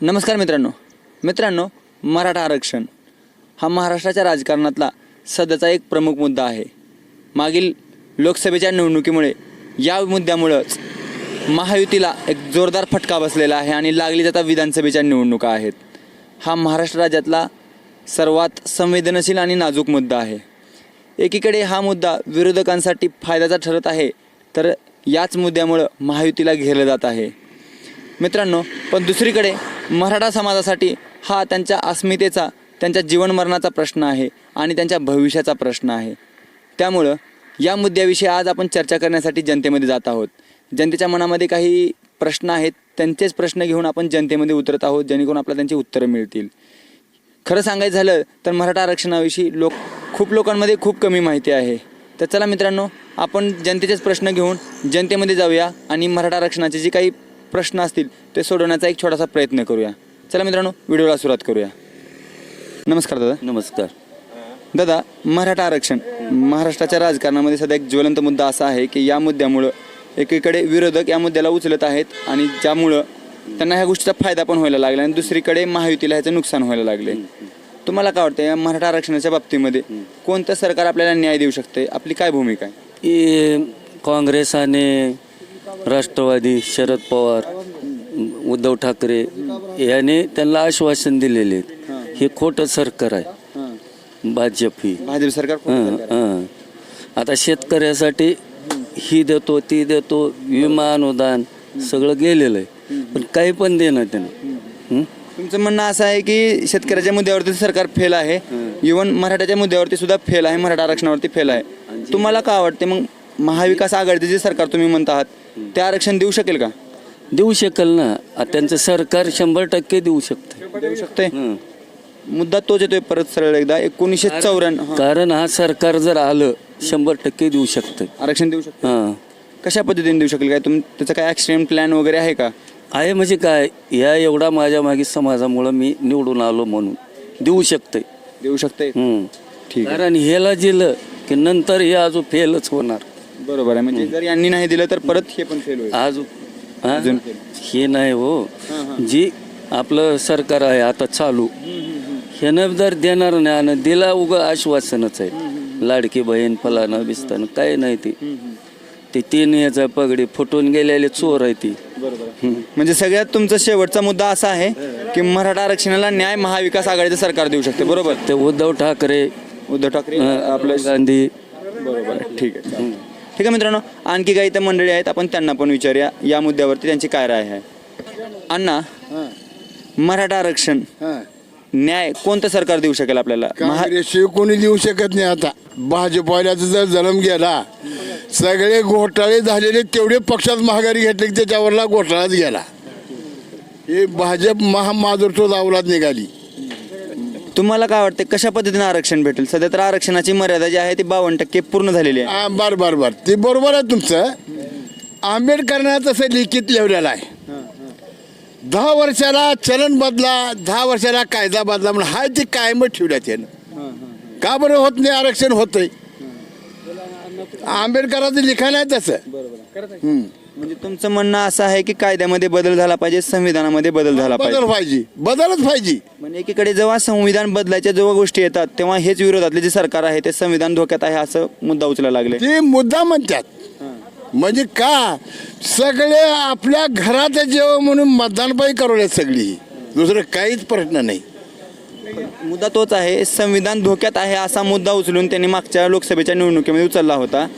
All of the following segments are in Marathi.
नमस्कार मित्रांनो. मित्रांनो मराठा आरक्षण हा महाराष्ट्राच्या राजकारणातला सध्याचा एक प्रमुख मुद्दा आहे. मागील लोकसभेच्या निवडणुकीमुळे या मुद्द्यामुळंच महायुतीला एक जोरदार फटका बसलेला आहे आणि लागली जाता विधानसभेच्या निवडणुका आहेत. हा महाराष्ट्र राज्यातला सर्वात संवेदनशील आणि नाजूक मुद्दा आहे. एकीकडे हा मुद्दा विरोधकांसाठी फायद्याचा ठरत आहे तर याच मुद्द्यामुळं महायुतीला घेरलं जात आहे. मित्रांनो पण दुसरीकडे मराठा समाजासाठी हा त्यांच्या अस्मितेचा त्यांच्या जीवनमरणाचा प्रश्न आहे आणि त्यांच्या भविष्याचा प्रश्न आहे. त्यामुळं या मुद्द्याविषयी आज आपण चर्चा करण्यासाठी जनतेमध्ये जात आहोत. जनतेच्या मनामध्ये काही प्रश्न आहेत त्यांचेच प्रश्न घेऊन आपण जनतेमध्ये उतरत आहोत जेणेकरून आपल्याला त्यांची उत्तरं मिळतील. खरं सांगायचं झालं तर मराठा आरक्षणाविषयी लोक खूप लोकांमध्ये खूप कमी माहिती आहे. तर चला मित्रांनो आपण जनतेचेच प्रश्न घेऊन जनतेमध्ये जाऊया आणि मराठा आरक्षणाचे जे काही प्रश्न असतील ते सोडवण्याचा एक छोटासा प्रयत्न करूया. चला मित्रांनो व्हिडिओला सुरुवात करूया. नमस्कार दादा. नमस्कार. दादा मराठा आरक्षण महाराष्ट्राच्या राजकारणामध्ये सध्या एक ज्वलंत मुद्दा असा आहे की या मुद्द्यामुळं एकीकडे विरोधक या मुद्द्याला उचलत आहेत आणि ज्यामुळं त्यांना ह्या गोष्टीचा फायदा पण व्हायला लागला आणि दुसरीकडे महायुतीला ह्याचं नुकसान व्हायला लागले. तुम्हाला काय वाटतं या मराठा आरक्षणाच्या बाबतीमध्ये कोणतं सरकार आपल्याला न्याय देऊ शकते आपली काय भूमिका आहे? काँग्रेस आणि राष्ट्रवादी शरद पवार उद्धव ठाकरे याने त्यांना आश्वासन दिलेले आहेत. हे खोटं सरकार आहे. भाजप ही. भाजप सरकार हं? हं. आता शेतकऱ्यासाठी ही देतो ती देतो विमा अनुदान सगळं गेलेलं आहे. पण काही पण देणं त्यानं हं? तुमचं म्हणणं असं आहे की शेतकऱ्याच्या मुद्द्यावरती सरकार फेल आहे. इवन मराठाच्या मुद्द्यावरती सुद्धा फेल आहे. मराठा आरक्षणावरती फेल आहे. तुम्हाला काय वाटते? मग महाविकास आघाडीचे जे सरकार तुम्ही म्हणत आहात ते आरक्षण देऊ शकेल का? देऊ शकेल ना. त्यांचं सरकार शंभर टक्के देऊ शकते देऊ शकते हं. मुद्दा तोच येतोय परत सरळ एकदा. एकोणीसशे चौऱ्याण्णव कारण हा सरकार जर आलं शंभर टक्के देऊ शकते आरक्षण देऊ शकते हां. कशा पद्धतीने देऊ शकेल काय? तुम त्याचा काय ऍक्सिडेंट प्लॅन वगैरे आहे का? आहे म्हणजे काय? या एवढा माझ्या मागे समाजामुळं मी निवडून आलो म्हणून. देऊ शकते देऊ शकते. ठीक आहे. कारण ह्याला दिलं की नंतर हे अजून फेलच होणार. बरोबर आहे. म्हणजे जर यांनी नाही दिलं तर परत हे पण फेल होईल. आज हा? अजून. हे नाही हो. जी आपलं सरकार आहे आता चालू. ह्यानं जर देणार नाही आणि दिला उग आश्वासनच आहे. लाडकी बहीण फलानं बिस्तानं काय नाही ते. ते तीन याचा पगडी फुटून गेलेले चोर आहे ती. बरोबर. म्हणजे सगळ्यात तुमचा शेवटचा मुद्दा असा आहे की मराठा आरक्षणाला न्याय महाविकास आघाडीचं सरकार देऊ शकते. बरोबर? ते उद्धव ठाकरे उद्धव ठाकरे अं, आपलं गांधी. बरोबर. आहे. ठीक आहे. ठीक आहे मित्रांनो आणखी काही इथं मंडळी आहेत आपण त्यांना पण विचारूया. या मुद्द्यावरती त्यांची काय राय आहे? अण्णा मराठा आरक्षण न्याय कोणतं सरकार देऊ शकेल आपल्याला? महा काँग्रेसशिवाय कोणी देऊ शकत नाही आता. भाजपवाल्याचा जर जन्म गेला सगळे घोटाळे झालेले तेवढे पक्षात महागारी घेतले की त्याच्यावरला घोटाळाच गेला. हे भाजप महामाधुरत्व अवलाद निघाली. तुम्हाला काय वाटतं कशा पद्धतीने आरक्षण भेटेल? सध्या तर आरक्षणाची मर्यादा जी आहे ती बावन्न टक्के पूर्ण झालेली आहे. आ, बर बर बर. ते बरोबर आहे तुमचं. आंबेडकरांना तसं लिखित लिहिलेलं आहे. दहा वर्षाला चलन बदला दहा वर्षाला कायदा बदला म्हणून हाय ते कायमच ठेवल्यात त्यानं का बरं होत नाही आरक्षण? होतंय. आंबेडकराचं लिखाण आहे तसं. म्हणजे तुमचं म्हणणं असं आहे की कायद्यामध्ये बदल झाला पाहिजे संविधानामध्ये बदल झाला पाहिजे बदल पाहिजे? बदलच पाहिजे. म्हणजे एकीकडे जेव्हा संविधान बदलायच्या जेव्हा गोष्टी येतात तेव्हा हेच विरोधातले जे सरकार आहे ते संविधान धोक्यात आहे असं मुद्दा उचलायला लागले. ते मुद्दा म्हणतात. म्हणजे का? सगळे आपल्या घरात जेव्हा म्हणून मतदान पाहिजे करवले सगळी. दुसरं काहीच प्रश्न नाही. मुद्दा तोच आहे संविधान धोक्यात आहे असा मुद्दा उचलून त्यांनी मागच्या लोकसभेच्या निवडणुकीमध्ये उचलला होता.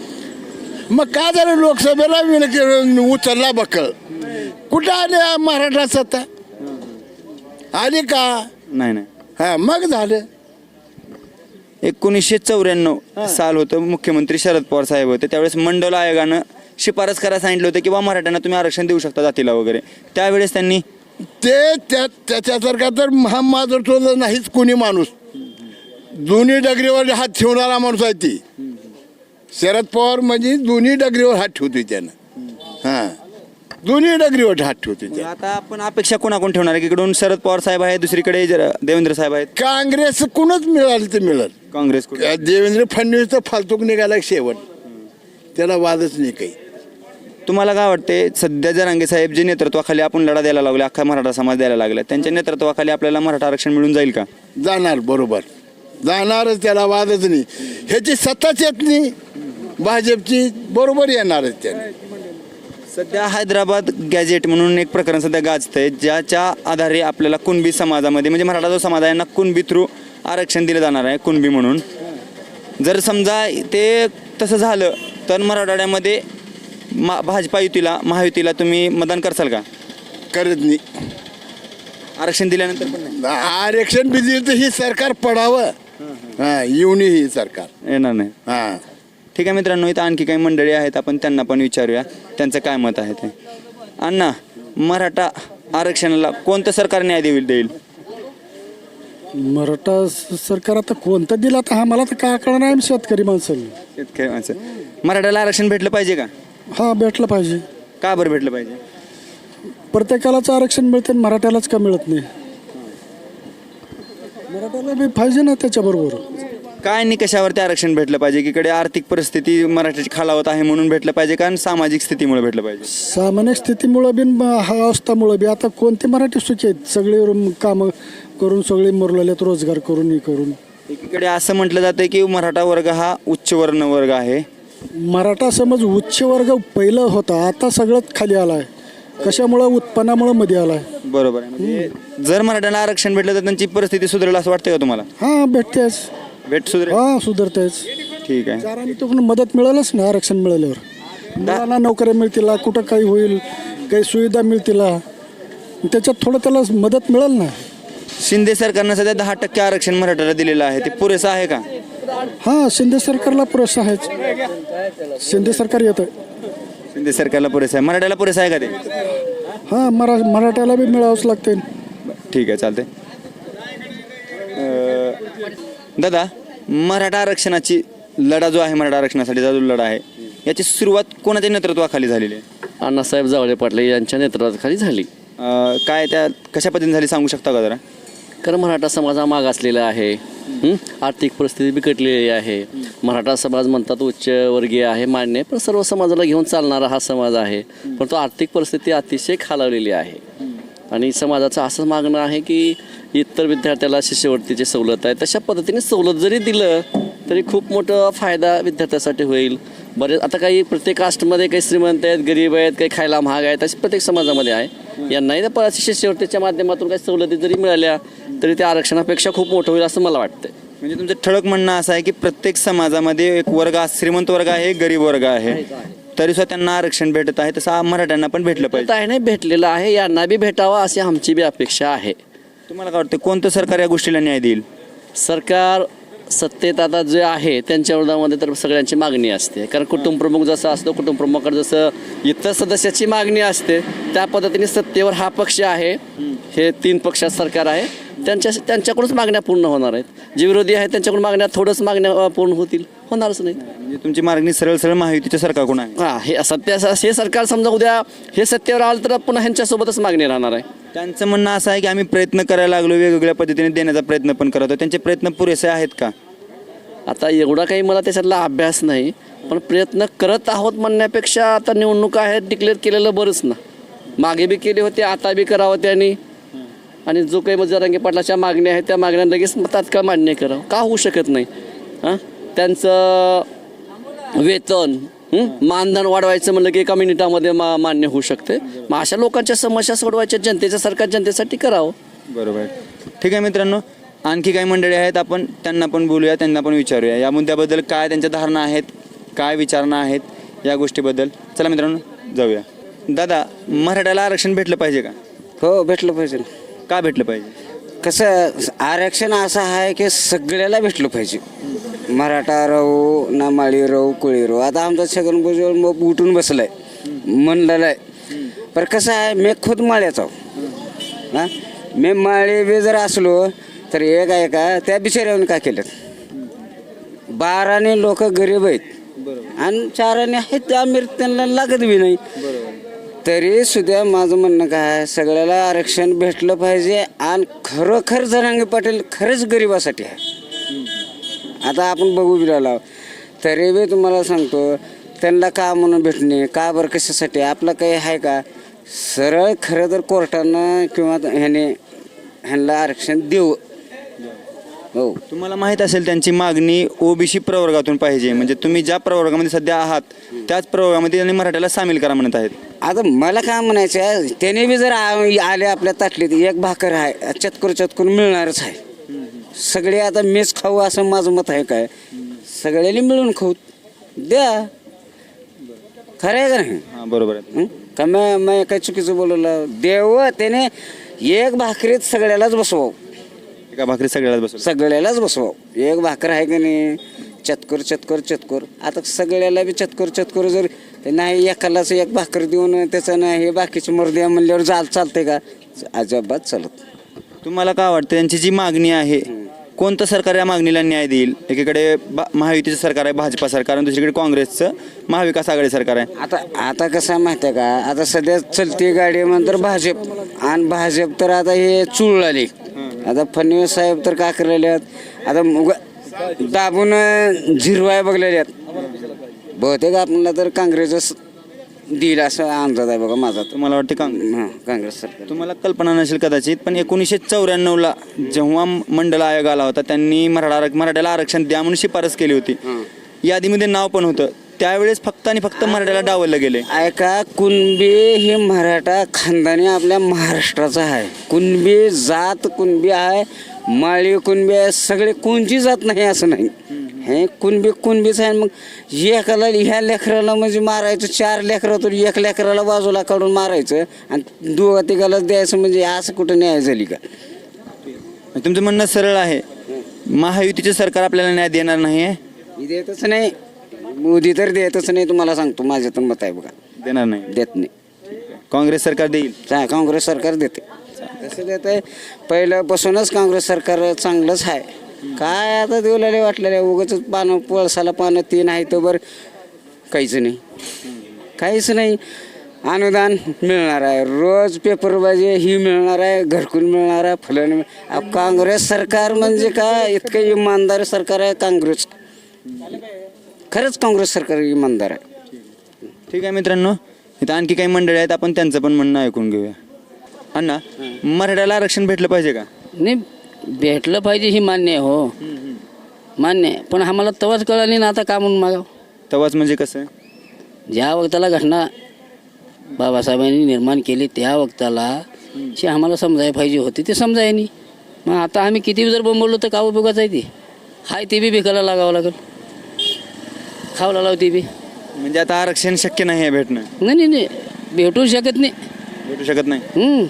मग का झालं लोकसभेला विन- उचलला बकल? कुठं आले महाराष्ट्रात सत्ता? आली का? नाही नाही. हा मग झालं. एकोणीसशे चौऱ्याण्णव साल होतं मुख्यमंत्री शरद पवार साहेब होते. त्यावेळेस मंडल आयोगानं शिफारस करायला सांगितलं होतं की बा मराठ्यांना तुम्ही आरक्षण देऊ शकता जातीला वगैरे. त्यावेळेस त्यांनी ते त्या त्याच्यासारखा तर महामाधुरत्व नाहीच कोणी माणूस. दोन्ही डगरीवर हात ठेवणारा माणूस आहे ती. शरद पवार म्हणजे दोन्ही डगरीवर हात ठेवतोय त्यानं. हा. दोन्ही डगरीवर हात ठेवतोय त्या आता आपण अपेक्षा कोणाकोण ठेवणार आहे? इकडून शरद पवार साहेब आहेत दुसरीकडे जर- देवेंद्र साहेब आहेत. काँग्रेस कुणच मिळालं ते मिळत. काँग्रेस देवेंद्र फडणवीस तर फालतूक निघाला शेवट. त्याला वादच नाही काही. तुम्हाला काय वाटते सध्या जरांगे साहेब जे नेतृत्वाखाली आपण लढा द्यायला लागले अख्खा मराठा समाज द्यायला लागला त्यांच्या नेतृत्वाखाली आपल्याला मराठा आरक्षण मिळून जाईल का? जाणार बरोबर. जाणारच त्याला वादच नाही. ह्याची सत्ताच येत नाही. भाजपची बरोबर येणारच त्याने. सध्या हैदराबाद गॅजेट म्हणून एक प्रकरण सध्या गाजतंय ज्याच्या आधारे आपल्याला कुणबी समाजामध्ये म्हणजे मराठा जो समाज आहे यांना कुणबी थ्रू आरक्षण दिलं जाणार आहे कुणबी म्हणून. जर समजा ते तसं झालं तर मराठवाड्यामध्ये मा भाजपा युतीला महायुतीला तुम्ही मतदान करसाल का? करत नाही. आरक्षण दिल्यानंतर पण नाही? आरक्षण बी दिलं तर ही सरकार पडावं. हा येऊन ही सरकार. येणार नाही. हा. ठीक आहे मित्रांनो इथं आणखी काही मंडळी आहेत आपण त्यांना पण विचारूया. त्यांचं काय मत आहे ते? अण्णा मराठा आरक्षणाला कोणतं सरकार न्याय देईल देईल? मराठा स- सरकार आता कोणतं दिलं आता आम्हाला तर काय कळणार आहे आम्ही शेतकरी माणसाला शेतकरी माणसं. मराठाला आरक्षण भेटलं पाहिजे का? हा भेटलं पाहिजे. का बरं भेटलं पाहिजे? प्रत्येकालाच आरक्षण मिळते आणि मराठ्यालाच का मिळत नाही? मराठ्याला बी पाहिजे ना त्याच्याबरोबर. काय निकषावरती आरक्षण भेटलं पाहिजे? की इकडे आर्थिक परिस्थिती मराठ्याची खालावत आहे म्हणून भेटलं पाहिजे का? आणि सामाजिक स्थितीमुळे भेटलं पाहिजे? सामान्य स्थितीमुळं बी न हा अवस्थामुळं बी. आता कोणते मराठी सुखी आहेत? सगळे रुम- कामं करून सगळे मुरलेले आहेत रोजगार करून हे करून. एकीकडे असं म्हटलं जातं की मराठा वर्ग हा उच्च वर्ण वर्ग आहे. मराठा समज उच्च वर्ग पहिलं होता आता सगळंच खाली आला आहे कशामुळं? उत्पन्नामुळं मध्ये आला आहे बरोबर आहे. म्हणजे जर मराठ्याला आरक्षण भेटलं तर त्यांची परिस्थिती सुधारेल असं वाटतं का तुम्हाला? हा भेटतेच. भेट सुधारेल? हा सुधारतेच. ठीक आहे. तिकडून मदत मिळालच ना आरक्षण मिळाल्यावर. मुलांना नोकऱ्या मिळतील कुठं काही होईल काही सुविधा मिळतील. त्याच्यात थोडं त्याला मदत मिळेल ना? शिंदे सरकारनं सध्या दहा टक्के आरक्षण मराठ्याला दिलेलं आहे. ते पुरेसं आहे का? हा शिंदे सरकारला पुरेसं आहेच. शिंदे सरकार येतं शिंदे सरकारला पुरेसं आहे. मराठ्याला पुरेसं आहे का ते? हा मरा मराठ्याला बी मिळावंच लागते ठीक आहे चालतंय. अं, दादा मराठा आरक्षणाची लढा जो आहे मराठा आरक्षणासाठीचा जो लढा आहे याची सुरुवात कोणाच्या नेतृत्वाखाली झालेली आहे? अण्णासाहेब जावळे पाटले यांच्या नेतृत्वाखाली झाली. अं, काय त्या कशा पद्धतीने झाली सांगू शकता का जरा? कारण मराठा समाज हा मागासलेला आहे. आर्थिक परिस्थिती बिकटलेली आहे. मराठा समाज म्हणतात उच्चवर्गीय आहे मान्य पण सर्व समाजाला घेऊन चालणारा हा समाज आहे. पण तो आर्थिक परिस्थिती अतिशय खालावलेली आहे. आणि समाजाचं असं मागणं आहे की इतर विद्यार्थ्याला शिष्यवृत्तीची सवलत आहे. तशा पद्धतीने सवलत जरी दिलं तरी खूप मोठा फायदा विद्यार्थ्यासाठी होईल. बरेच आता काही प्रत्येक कास्टमध्ये काही श्रीमंत आहेत गरीब आहेत काही खायला महाग आहेत असे प्रत्येक समाजामध्ये आहे. यांनाही त्या शिष्यवृत्तीच्या माध्यमातून काही सवलती जरी मिळाल्या तरी त्या आरक्षणापेक्षा खूप मोठं होईल असं मला वाटतं म्हणजे तुमचं ठळक म्हणणं असं आहे की प्रत्येक समाजामध्ये एक वर्ग श्रीमंत वर्ग आहे गरीब वर्ग आहे. तरी सुद्धा त्यांना आरक्षण भेटत आहे तसं मराठ्यांना पण भेटलं पाहिजे. आहे नाही भेटलेलं आहे यांना बी भेटावं अशी आमची बी अपेक्षा आहे. तुम्हाला काय वाटतं कोणतं सरकार या गोष्टीला न्याय देईल? सरकार सत्तेत आता जे आहे त्यांच्या विरोधामध्ये तर सगळ्यांची मागणी असते. कारण कुटुंब प्रमुख जसं असतो कुटुंब प्रमुखाकडे जसं इतर सदस्याची मागणी असते त्या पद्धतीने सत्तेवर हा पक्ष आहे. हे तीन पक्षात सरकार आहे. त्यांच्या त्यांच्याकडूनच मागण्या पूर्ण होणार आहेत. जे विरोधी आहेत त्यांच्याकडून मागण्या थोडंच मागण्या पूर्ण होतील. होणारच नाहीत. म्हणजे तुमची मागणी सरळ सरळ महायुतीच्या सरकारकडून आहे. हा हे सत्य हे सरकार समजा उद्या हे सत्तेवर आलं तर पुन्हा ह्यांच्यासोबतच मागणी राहणार आहे. त्यांचं म्हणणं असं आहे की आम्ही प्रयत्न करायला लागलो वेगवेगळ्या पद्धतीने देण्याचा प्रयत्न पण करतो त्यांचे प्रयत्न पुरेसे आहेत का? आता एवढा काही मला त्याच्यातला अभ्यास नाही पण प्रयत्न करत आहोत म्हणण्यापेक्षा आता निवडणुका आहेत डिक्लेअर केलेलं बरंच ना. मागे बी केले होते आता बी करावं त्यांनी. आणि जो काही जरांगे पाटलाच्या मागण्या आहेत त्या मागण्या लगेच तात्काळ मान्य करावं. का होऊ शकत नाही? हां? त्यांचं वेतन हं? मानधन वाढवायचं म्हणलं की एका मिनिटामध्ये मा मान्य होऊ शकते. मग अशा लोकांच्या समस्या सोडवायच्या जनतेच्या सरकार जनतेसाठी करावं. बरोबर. ठीक आहे मित्रांनो आणखी काही मंडळी आहेत आपण त्यांना पण बोलूया त्यांना पण विचारूया. या मुद्द्याबद्दल काय त्यांच्या धारणा आहेत काय विचारणा आहेत या गोष्टीबद्दल. चला मित्रांनो जाऊया. दादा मराठ्याला आरक्षण भेटलं पाहिजे का? हो भेटलं पाहिजे का भेटलं पाहिजे? कसं आरक्षण असं आहे की सगळ्याला भेटलं पाहिजे. मराठा राहू ना माळी राहू कोळी राहू आता आमचा छगन भुजबळ मग उठून बसलाय. म्हणलेलं आहे पण कसं आहे मी खुद माळ्याचा हां? मी माळी बी जर असलो तर एक आहे का त्या बिचाऱ्याने काय केलं? बाराने लोक गरीब आहेत. आणि चाराने आहेत त्या त्यांना लागत बी नाही. तरी सुद्धा माझं म्हणणं काय आहे, सगळ्याला आरक्षण भेटलं पाहिजे आणि खरोखर जरांगे पाटील खरंच गरिबासाठी आहे. आता आपण बघू बिलाला. तरी बी तुम्हाला सांगतो त्यांना का म्हणून भेटणे का बरं कशासाठी? आपलं काही आहे का? सरळ खरं तर कोर्टानं किंवा ह्याने ह्यांना आरक्षण देऊ. हो. तुम्हाला माहीत असेल त्यांची मागणी ओबीसी प्रवर्गातून पाहिजे. म्हणजे तुम्ही ज्या प्रवर्गामध्ये सध्या आहात त्याच प्रवर्गामध्ये त्यांनी मराठ्याला सामील करा म्हणत आहेत. आता मला काय म्हणायचं आहे त्याने बी जर आ- आले आपल्या ताटलीत एक भाकर आहे चतकुर चतकुर मिळणारच आहे. सगळे आता मेच खाऊ असं माझं मत आहे काय? सगळ्यांनी मिळून खाऊ. द्या. खरं आहे का नाही? हां बरोबर आहे. हं? का मी मी काय चुकीचं बोलवलं? देव त्याने एक भाकरीत सगळ्यालाच बसवावं. एका भाकरी सगळ्याला बसवलं? सगळ्यालाच बसवावं. एक भाकर आहे का नाही चतकोर चतकोर चतकोर. आता सगळ्याला बी चतकोर चतकोर जर नाही एकालाच एक भाकर देऊन त्याचं नाही हे बाकीचे मर्द्या म्हणल्यावर चाल चालते का? अजिबात चालत तुम्हाला काय वाटतं त्यांची जी मागणी आहे कोणतं सरकार या मागणीला न्याय देईल? एकीकडे बा- महायुतीचं सरकार आहे भाजपा सरकार आणि दुसरीकडे काँग्रेसचं महाविकास आघाडी सरकार आहे. आता आता कसं आहे माहिती आहे का? आता सध्या चलती गाडी म्हणतर भाजप आणि भाजप तर आता हे चुळले आता फडणवीस साहेब तर का करलेले आहेत आता उगा- दाबून झिरवाय बघलेले आहेत बहुतेक आपल्याला तर काँग्रेसच देईल असं अंदाज आहे बघा माझा तर. तुम्हाला वाटते काँग्रेस? हां काँग्रेस सरकार. तुम्हाला कल्पना नसेल कदाचित पण एकोणीसशे चौऱ्याण्णवला जेव्हा मंडल आयोग आला होता त्यांनी मराठा मराठ्याला आरक्षण द्या म्हणून शिफारस केली होती. यादीमध्ये नाव पण होतं. त्यावेळेस फक्त आणि फक्त मराठ्याला डावललं गेले. ऐका कुणबी हे मराठा खानदानी आपल्या महाराष्ट्राचा आहे. कुणबी जात कुणबी आहे माळी कुणबी आहे सगळे कोणची जात नाही असं नाही. हे कुणबी कुणबीच आहे मग एकाला ह्या लेकराला म्हणजे मारायचं चार लेकरातून एक लेकराला बाजूला काढून मारायचं आणि दोघा तिघाला द्यायचं म्हणजे असं कुठं न्याय झाली का? तुमचं म्हणणं सरळ आहे. महायुतीचे सरकार आपल्याला न्याय देणार नाही आहे देतच नाही. मोदी तर देतच नाही तुम्हाला सांगतो माझं तर मत आहे बघा. देणार नाही? देत नाही. काँग्रेस सरकार देईल? चा- काँग्रेस सरकार देते. कसं देते पहिल्यापासूनच काँग्रेस सरकार चांगलंच आहे. काय आता देवलेले वाटलेले उगाच पानं पळसाला पानं तीन आहे तर बरं काहीच नाही. काहीच नाही. अनुदान मिळणार आहे. रोज पेपरबाजी ही मिळणार आहे घरकुल मिळणार आहे फलन मिळ- अहो, काँग्रेस सरकार म्हणजे काय? इतकं इमानदार सरकार आहे काँग्रेस खरंच काँग्रेस सरकार इमानदार आहे. ठीक आहे मित्रांनो इथं आणखी काही मंडळी आहेत आपण त्यांचं पण म्हणणं ऐकून घेऊया. अण्णा मराठ्याला आरक्षण भेटलं पाहिजे का? नाही भेटलं पाहिजे ही मान्य आहे हो. मान्य आहे पण आम्हाला तवाच कळाली ना आता का म्हणून मागाव? तेव्हाच म्हणजे कसं? ज्या वक्ताला घटना बाबासाहेबांनी निर्माण केली त्या वक्ताला जी आम्हाला समजायला पाहिजे होती ते समजाय नाही मग आता आम्ही किती जर बोंबवलो तर का उपयोगाचं आहे ती? हाय ते बी भिकायला लागावं लागेल. खावला लावते बी. म्हणजे आता आरक्षण शक्य नाही आहे भेटणं. नाही नाही नाही. भेटू शकत नाही. भेटू शकत नाही. हम्म.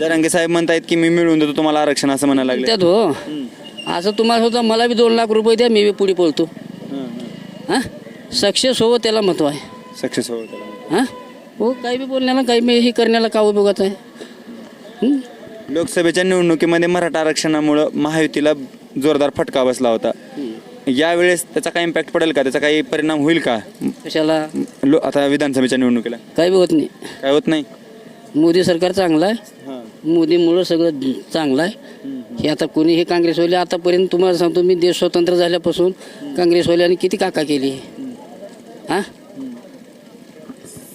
जरांगे साहेब म्हणतायत की मी मिळवून देतो तुम्हाला आरक्षण असं म्हणायला लागले. त्यात हो. असं तुम्हाला होतं मला बी दोन लाख रुपये द्या मी बी पुढे पळतो. हां? सक्सेस हो त्याला महत्त्व आहे. सक्सेस हो त्याला. हां? हो काही बी बोलण्याला काही बी हे करण्याला का उपयोगाचं आहे? लोकसभेच्या निवडणुकीमध्ये मराठा आरक्षणामुळं महायुतीला जोरदार फटका बसला होता. यावेळेस त्याचा काही इम्पॅक्ट पडेल का? त्याचा काही परिणाम होईल का? कशाला? लो आता विधानसभेच्या निवडणुकीला. काही बी होत नाही. काय होत नाही? मोदी सरकार चांगलं आहे. मोदीमुळं सगळं चांगलं आहे. हे आता कोणी हे काँग्रेसवाले आतापर्यंत तुम्हाला सांगतो मी देश स्वतंत्र झाल्यापासून काँग्रेसवाल्यांनी किती काका केली? हां?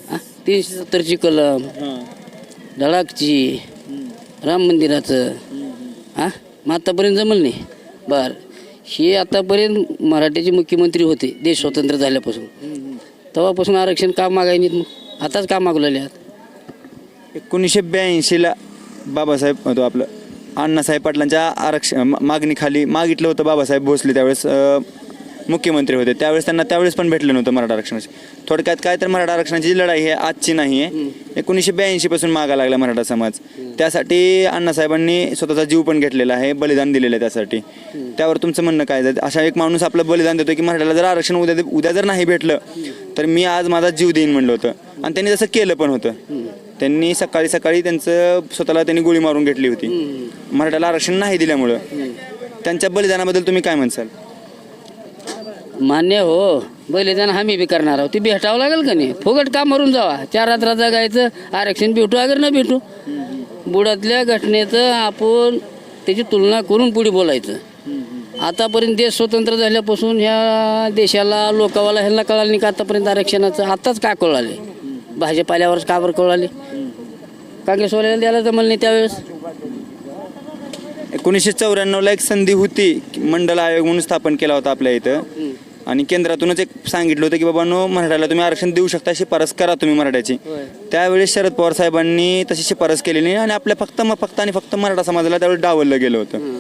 हां? तीनशे सत्तरची कलम धडाकची राम मंदिराचं हां? मग आतापर्यंत जमल नाही. बर. हे आतापर्यंत मराठीचे मुख्यमंत्री होते देश स्वतंत्र झाल्यापासून. तेव्हापासून आरक्षण का मागायनीत मग आताच का मागलेले आहेत एकोणीसशे ब्याऐंशीला बाबासाहेब होतो आपलं. अण्णासाहेब पाटलांच्या आरक्षण मा- मागणीखाली मागितलं होतं बाबासाहेब भोसले त्यावेळेस. अं, मुख्यमंत्री होते. त्यावेळेस त्यांना त्यावेळेस पण भेटलं नव्हतं मराठा आरक्षणाची. थोडक्यात काय तर मराठा आरक्षणाची लढाई आहे आजची नाही आहे. एकोणीसशे ब्याऐंशी पासून मागा लागला मराठा समाज. त्यासाठी अण्णासाहेबांनी स्वतःचा जीव पण घेतलेला आहे बलिदान दिलेलं आहे त्यासाठी. त्यावर तुमचं म्हणणं काय आहे? अशा एक माणूस आपलं बलिदान देतो की मराठ्याला जर आरक्षण उद्या उद्या जर नाही भेटलं तर मी आज माझा जीव देईन म्हणलं होतं. आणि त्यांनी तसं केलं पण होतं. त्यांनी सकाळी सकाळी त्यांचं स्वतःला त्यांनी गोळी मारून घेतली होती. मराठ्याला आरक्षण नाही दिल्यामुळं. त्यांच्या बलिदानाबद्दल तुम्ही काय म्हणसाल? मान्य हो बलिदान हमी बी करणार आहोत ती भेटावं लागेल का नाही? फुकट का मरून जावा? चार रात्र जगायचं आरक्षण भेटू अगर न भेटू. बुडातल्या घटनेचं आपण त्याची तुलना करून पुढे बोलायचं. आतापर्यंत देश स्वतंत्र झाल्यापासून ह्या देशाला लोकावाला ह्याला कळालं नाही का आतापर्यंत आरक्षणाचं? आत्ताच का कळाले? भाजप आल्यावरच का बरं कळाले? काँग्रेसवाल्याला द्यायला जमलं नाही त्यावेळेस. एकोणीसशे चौऱ्याण्णवला एक संधी होती मंडल आयोग म्हणून स्थापन केला होता आपल्या इथं. आणि केंद्रातूनच एक सांगितलं होतं की बाबांनो मराठ्याला तुम्ही आरक्षण देऊ शकता शिफारस करा तुम्ही मराठ्याची. त्यावेळेस शरद पवार साहेबांनी तशी शिफारस केली नाही आणि आपल्या फक्त म- फक्त आणि फक्त मराठा समाजाला त्यावेळेस डावललं गेलं होतं.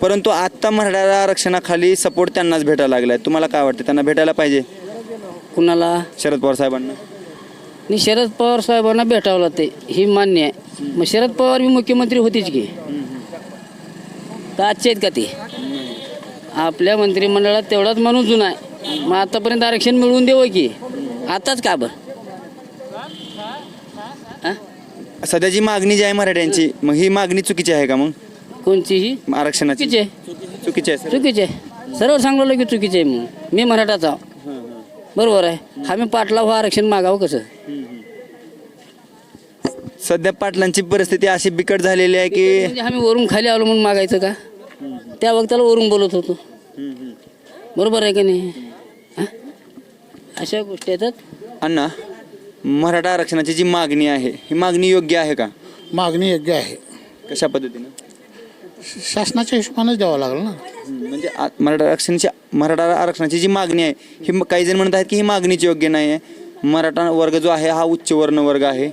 परंतु आत्ता मराठा आरक्षणाखाली सपोर्ट त्यांनाच भेटायला लागलाय. तुम्हाला काय वाटतं त्यांना भेटायला पाहिजे? कुणाला? शरद पवार साहेबांना. आणि शरद पवार साहेबांना भेटावं ते. ही मान्य आहे. मग शरद पवार मुख्यमंत्री होतीच की. का आजचे आहेत का ते? आपल्या मंत्रिमंडळात तेवढाच माणूस जुना आहे. मग आतापर्यंत आरक्षण मिळवून देवं की? आताच का बरं? हा? सध्या जी मागणी जी आहे मराठ्यांची मग ही मागणी चुकीची आहे का मग? कोणचीही आरक्षणाची. चुकीचे आहे. चुकीची आहे सर. चुकीचे आहे. सर्व सांगलं की चुकीचे आहे मग मी मराठाचा आहो. बरोबर आहे. आम्ही पाटला व्हा आरक्षण मागावं कसं? सध्या पाटलांची परिस्थिती अशी बिकट झालेली आहे की म्हणजे आम्ही वरून खाली आलो म्हणून मागायचं का? त्या वक्ताला वरून बोलत होतो. बरोबर आहे का नाही? हा? अशा गोष्टी येतात. अण्णा मराठा आरक्षणाची जी मागणी आहे ही मागणी योग्य आहे का? मागणी योग्य आहे. कशा पद्धतीनं? शासनाच्या हिशोबानेच द्यावं लागलं ना. म्हणजे आ- मराठा आरक्षणाची मराठा आरक्षणाची जी मागणी आहे ही म- काही जण म्हणत आहेत की ही मागणीच योग्य नाही आहे. मराठा वर्ग जो आहे हा उच्च वर्ण वर्ग आहे.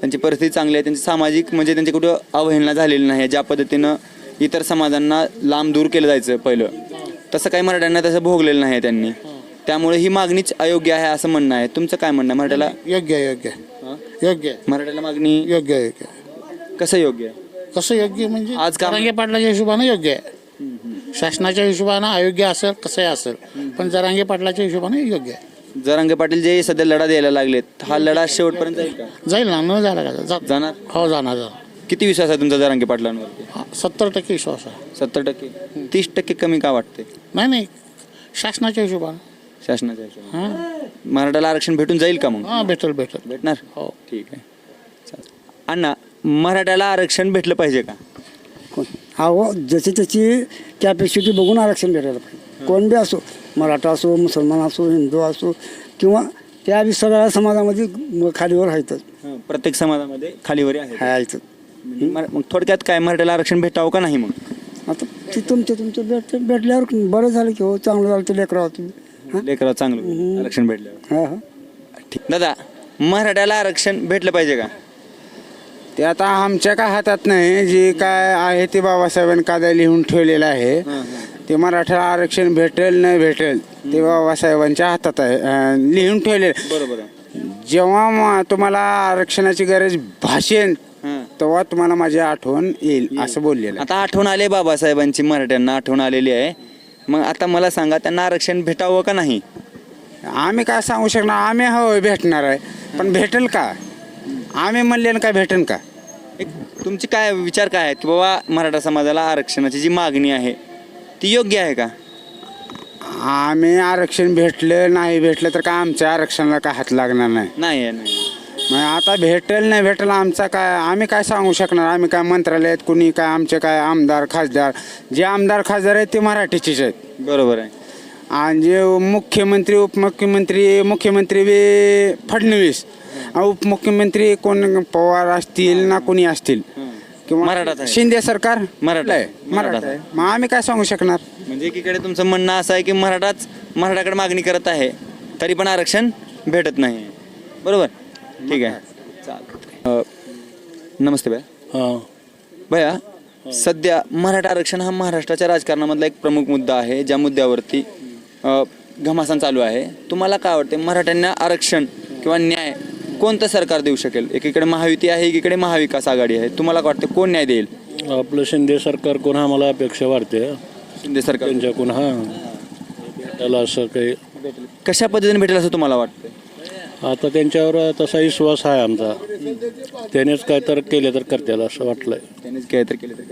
त्यांची परिस्थिती चांगली आहे त्यांची सामाजिक म्हणजे त्यांची कुठं अवहेलना झालेली नाही आहे ज्या पद्धतीनं इतर समाजांना लांब दूर केलं जायचं पहिलं. तसं काही मराठ्यांना तसं भोगलेलं नाही त्यांनी. त्यामुळे ही मागणीच अयोग्य आहे असं म्हणणं आहे. तुमचं काय म्हणणं आहे? मराठ्याला योग्य आहे योग्य आहे. योग्य आहे. मराठ्याला मागणी योग्य आहे योग्य आहे. कसं योग्य आहे? कसं योग्य म्हणजे आज का- जरांगे पाटलाच्या हिशोबाने योग्य आहे. शासनाच्या हिशोबानं अयोग्य असेल कसंही असेल पण जरांगे पाटलाच्या हिशोबाने योग्य आहे. जरांगे पाटील जे सध्या लढा द्यायला लागलेत हा लढा शेवटपर्यंत जाईल का? जाईल ना न झाला का? जा- जाणार? हो जाणार जाणार. किती विश्वास आहे तुमचा जरांगे पाटलांवरती? हा, सत्तर टक्के विश्वास आहे. सत्तर टक्के? तीस टक्के कमी का वाटते? नाही नाही. शासनाच्या हिशोबानं. शासनाच्या हिशोबाने. हां. मराठाला आरक्षण भेटून जाईल का मग? हां भेटेल भेटेल. भेटणार? हो. ठीक आहे. चालेल. अण्णा मराठ्याला आरक्षण भेटलं पाहिजे का? अहो ज्याची त्याची कॅपॅसिटी बघून आरक्षण भेटायला पाहिजे. कोण बी असो मराठा असो मुसलमान असो हिंदू असो किंवा त्या बी सगळ्या समाजामध्ये म- खालीवर आहेतच. हं, प्रत्येक समाजामध्ये खालीवरी आहे आहेतच मग मग थोडक्यात काय मराठ्याला आरक्षण भेटावं का नाही मग? आता ते तुमचे तुमचे भेट भेटल्यावर बरं झालं की हो चांगलं झालं ते लेकराव तुम्ही. लेकरा चांगलं आरक्षण भेटल्यावर. हां हां. ठीक. दादा मराठ्याला आरक्षण भेटलं पाहिजे का? ते आता आमच्या काय हातात नाही. जे काय आहे ते बाबासाहेबांनी कायदा लिहून ठेवलेलं आहे. ते मराठा आरक्षण भेटेल नाही भेटेल ते बाबासाहेबांच्या हातात आहे. अं, लिहून ठेवलेलं बरोबर आहे. जेव्हा म- तुम्हाला आरक्षणाची गरज भासेल हं. तेव्हा तुम्हाला माझी आठवण येईल असं बोललेलं. आहे. आता आठवण आले बाबासाहेबांची मराठ्यांना आठवण आलेली आहे. मग आता मला सांगा त्यांना आरक्षण भेटावं का नाही? आम्ही काय सांगू शकणार? आम्ही हवं भेटणार आहे. पण भेटेल का? आम्ही म्हणलेलं काय भेटेल का? एक तुमची काय विचार काय आहेत की बाबा मराठा समाजाला आरक्षणाची जी मागणी आहे ती योग्य आहे का? आम्ही आरक्षण भेटलं नाही भेटलं तर काय आमच्या आरक्षणाला काय हात लागणार नाही. नाही आहे नाही मग आता भेटेल नाही भेटेल आमचा काय आम्ही काय सांगू शकणार? आम्ही काय मंत्रालयात कुणी काय आमचे काय आमदार खासदार? जे आमदार खासदार आहेत ते मराठीचेच आहेत. बरोबर आहे. आणि जे मुख्यमंत्री उपमुख्यमंत्री मुख्यमंत्री बी फडणवीस. आणि उपमुख्यमंत्री कोण पवार असतील ना कोणी असतील? मराठाच आहे. शिंदे सरकार? मराठा. आहे. मराठा आहे. मग आम्ही काय सांगू शकणार? म्हणजे एकीकडे तुमचं म्हणणं असं आहे की मराठाच मराठाकडे मागणी करत आहे तरी पण आरक्षण भेटत नाही. बरोबर? ठीक आहे. अ, नमस्ते भैया. भैया सध्या मराठा आरक्षण हा महाराष्ट्राच्या राजकारणामधला एक प्रमुख मुद्दा आहे ज्या मुद्द्यावरती अ, घमासान चालू आहे. तुम्हाला काय वाटते मराठ्यांना आरक्षण किंवा न्याय कोणतं सरकार देऊ शकेल? एकीकडे महायुती आहे एकीकडे महाविकास आघाडी आहे. तुम्हाला काय वाटतं कोण न्याय देईल? आपलं शिंदे सरकारकडून आम्हाला अपेक्षा वाढते. शिंदे सरकार. त्यांच्याकडून हा. भेटायला असं काही कशा पद्धतीने भेटेल असं तुम्हाला वाटतं? आता त्यांच्यावर तसा विश्वास आहे आमचा. त्यानेच काय तर केले तर करतील असं वाटलंय. त्यांनीच काय तर केलं तर